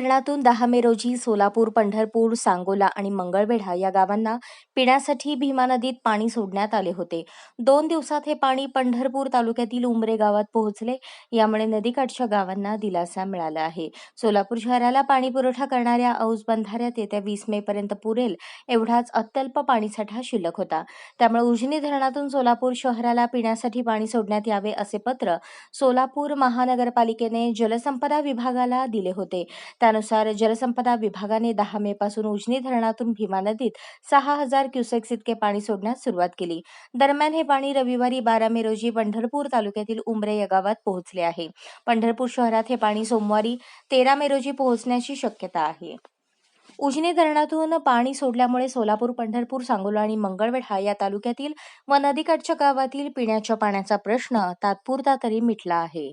धरणातून दहा मे रोजी सोलापूर पंढरपूर सांगोला आणि मंगळवेढा या गावांना पिण्यासाठी भीमा नदीत पाणी सोडण्यात आले होते. दोन दिवसात हे पाणी पंढरपूर तालुक्यातील उमरे गावात पोहोचले. यामुळे नदीकाठच्या गावांना दिलासा मिळाला आहे. सोलापूर शहराला पाणी पुरवठा करणाऱ्या औस बंधाऱ्यात येत्या वीस मे पर्यंत पुरेल एवढाच अत्यल्प पाणीसाठा शिल्लक होता. त्यामुळे उजनी धरणातून सोलापूर शहराला पिण्यासाठी पाणी सोडण्यात यावे असे पत्र सोलापूर महानगरपालिकेने जलसंपदा विभागाला दिले होते. त्यानुसार जलसंपदा विभागाने दहा मे पासून उजनी धरणातून भीमा नदीत सहा हजार क्युसेक्स इतके पाणी सोडण्यास सुरुवात केली. दरम्यान हे पाणी रविवारी बारा मे रोजी पंढरपूर तालुक्यातील उमरे या गावात पोहोचले आहे. पंढरपूर शहरात हे पाणी सोमवारी तेरा मे रोजी पोहोचण्याची शक्यता आहे. उजनी धरणातून पाणी सोडल्यामुळे सोलापूर पंढरपूर सांगोला आणि मंगळवेढा या तालुक्यातील व नदीकाठच्या गावातील पिण्याच्या पाण्याचा प्रश्न तात्पुरता तरी मिटला आहे.